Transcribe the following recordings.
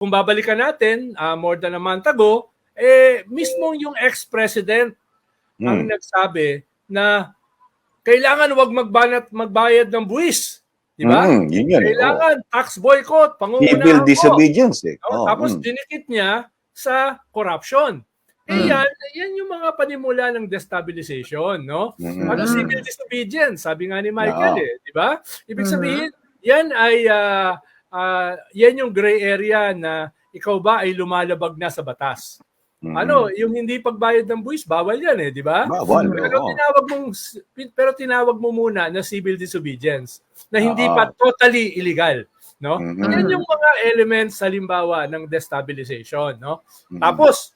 kung babalikan natin, ah, more than a month ago, eh, mismo yung ex-president ang Mm. nagsabi na kailangan wag magbanat magbayad ng buwis. Di ba? Mm, yun yun. Kailangan tax boycott, Civil pangungunahan ko. disobedience eh. Oh, Oh, tapos mm. dinikit niya sa corruption. Eh Mm. yan, yan yung mga panimula ng destabilization, no? Mm. Ano Mm. civil disobedience, sabi nga ni Michael Oo. eh, di ba? Ibig Mhm. sabihin, yan ay ah, ah, yan yung gray area na ikaw ba ay lumalabag na sa batas. Mm. Ano, yung hindi pagbayad ng buwis, bawal yan eh, di ba? Bawal. Pero oo. tinawag mong pero tinawag mo muna na civil disobedience na hindi Oo. pa totally illegal, no? Mhm. Yan yung mga elements halimbawa ng destabilization, no? Mhm. Tapos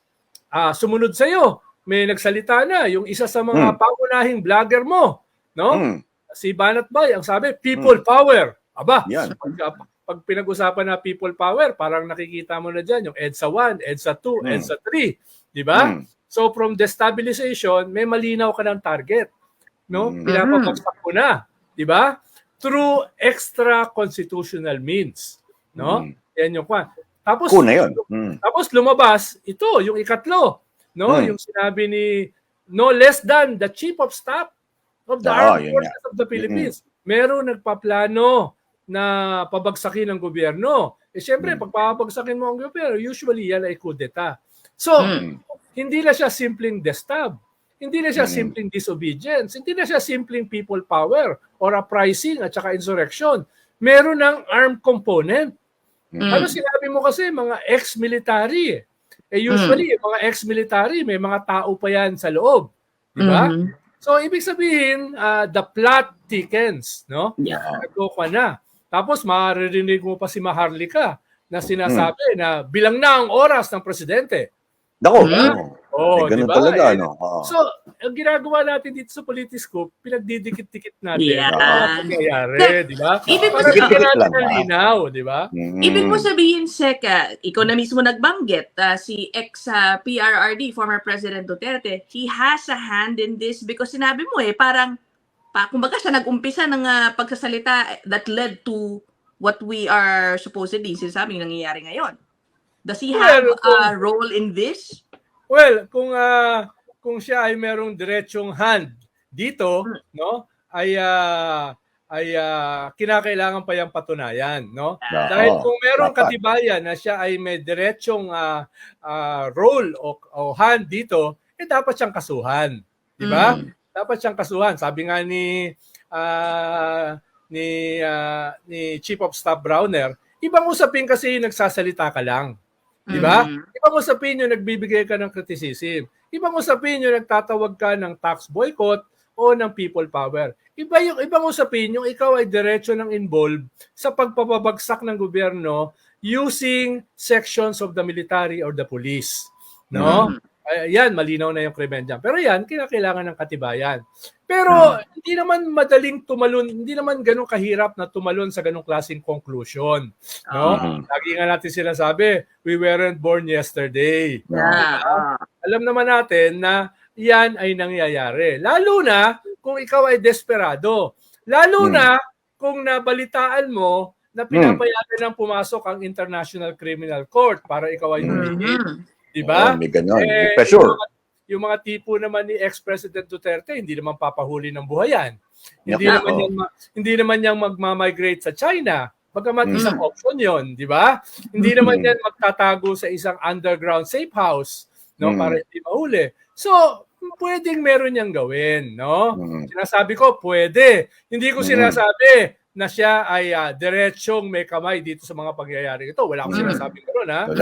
ah sumunod sa iyo, may nagsalita na yung isa sa mga Mm. pangunahing vlogger mo, no? Mm. Si Banat Bay, ang sabi, people power. Aba, Yan. pag, pag pinag-usapan na people power, parang nakikita mo na diyan yung EDSA 1, EDSA 2, Mm. EDSA 3, di ba? Mm. So from destabilization, may malinaw ka ng target. No? Mm. Pinapabagsak mo na, 'di ba? Through extra constitutional means, no? Mm. Yan yung kwan. Tapos Kuna yun. Mm. tapos lumabas ito, yung ikatlo, no? Mm. Yung sinabi ni no less than the chief of staff of the Oo, armed forces of the Philippines. Meron nagpaplano na pabagsakin ng gobyerno. Eh syempre, Mm. pag papabagsakin mo ang gobyerno, usually yan ay kudeta. So, Mm. hindi na siya simpleng destab. Hindi na siya Mm. simpleng disobedience. Hindi na siya simpleng people power or uprising at saka insurrection. Meron ng armed component. Mm. Ano sinabi mo kasi mga ex-military. eh. Eh usually, yung mga ex-military, may mga tao pa yan sa loob. Di ba? Mhm. So, ibig sabihin, ah, the plot thickens. No? Yeah. Nagko ka na. Tapos, maririnig mo pa si Maharlika na sinasabi Hmm. na bilang na ang oras ng presidente. Dako. Mm. oo. Oh, Eh, ganun di ba? talaga, Eh, no? Oo. So, ang ginagawa natin dito sa Politiscope, pinagdidikit-dikit natin Yeah. ang mga pangyayari, di ba? Ibig Para sabihin- natin ng linaw, di ba? Mm. Ibig mo sabihin, Seka, ikaw na mismo nagbanggit, ah, si ex-PRRD, former President Duterte, he has a hand in this because sinabi mo eh, parang, pa, kumbaga siya nag-umpisa ng ah, pagsasalita that led to what we are supposedly sinasabing nangyayari ngayon. Does he have Well, a role in this? Well, kung ah, kung siya ay merong diretsong hand dito, Hmm. no? Ay ah, ay ah, kinakailangan pa yang patunayan, no? Oo. Dahil kung merong dapat. katibayan na siya ay may diretsong ah, ah, role o, o hand dito, eh dapat siyang kasuhan. Di ba? Mm. Dapat siyang kasuhan. Sabi nga ni ah, ni ah, ni Chief of Staff Browner, ibang usapin kasi yung nagsasalita ka lang. Di ba? Mhm. Ibang usapin yung nagbibigay ka ng criticism. Ibang usapin yung nagtatawag ka ng tax boycott o ng people power. Iba yung ibang usapin yung ikaw ay diretso ng involved sa pagpapabagsak ng gobyerno using sections of the military or the police. No? Mhm. Ay, yan, malinaw na yung krimen dyan. Pero yan, kinakailangan ng katibayan. Pero hindi naman madaling tumalon, hindi naman ganun kahirap na tumalon sa ganung klaseng conclusion. No? Mhm. Lagi nga natin sinasabi, we weren't born yesterday. Yeah. ah. Alam naman natin na yan ay nangyayari. Lalo na kung ikaw ay desperado. Lalo Hmm. na kung nabalitaan mo na pinapayagan ng pumasok ang International Criminal Court para ikaw ay humingin. Mhm. Di ba? Oo, may ganun. Eh, May pressure. Yung mga, yung mga tipo naman ni ex-President Duterte, hindi naman papahuli ng buhayan. Hindi Yep. naman yan ma- hindi naman yan magma-migrate sa China. Bagamat Mm. isang option 'yon, di ba? Hindi naman yan magtatago sa isang underground safe house, no, Mm. para hindi mahuli. So, pwedeng meron niyang gawin, no? Mm. Sinasabi ko, pwede. Hindi ko Mm. sinasabi na siya ay ah, diretsong may kamay dito sa mga pangyayari ito. Wala akong Mm. sinasabing gano'n, ha? Wala.